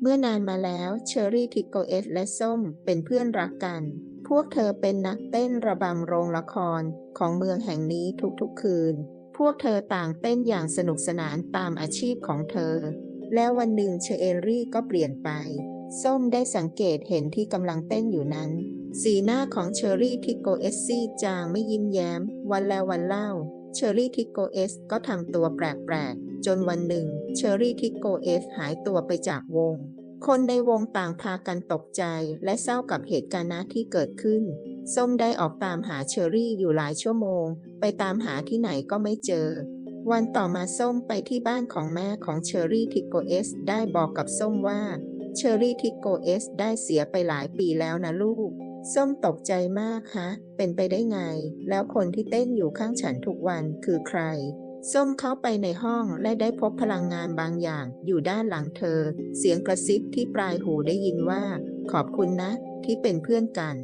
เมื่อนานมาแล้วเชอรี่ทิโกเอสและส้มเป็นเพื่อนรักกัน พวกเธอเป็นนักเต้นระบำโรงละครของเมืองแห่งนี้ทุกๆคืน พวกเธอต่างเต้นอย่างสนุกสนานตามอาชีพของเธอ แล้ววันหนึ่งเชอรี่ก็เปลี่ยนไป ส้มได้สังเกตเห็นที่กำลังเต้นอยู่นั้น สีหน้าของเชอรี่ทิโกเอสซีจางไม่ยิ้มแย้ม วันแล้ววันเล่า เชอรี่ทิกโกเอสก็ทำตัวแปลกๆ จนวันหนึ่ง เชอรี่ทิกโกเอสหายตัวไปจากวง คนในวงต่างพากันตกใจและเศร้ากับเหตุการณ์นั้นที่เกิดขึ้น ส้มได้ออกตามหาเชอรี่อยู่หลายชั่วโมง ไปตามหาที่ไหนก็ไม่เจอ วันต่อมาส้มไปที่บ้านของแม่ของเชอรี่ทิกโกเอสได้บอกกับส้มว่าเชอรี่ทิกโกเอสได้เสียไปหลายปีแล้วนะลูก ส้มตกใจมากฮะ เป็นไปได้ไง แล้วคนที่เต้นอยู่ข้างฉันทุกวันคือใคร ส้มเข้าไปในห้องและได้พบพลังงานบางอย่าง อยู่ด้านหลังเธอ เสียงกระซิบที่ปลายหูได้ยินว่า ขอบคุณนะ ที่เป็นเพื่อนกัน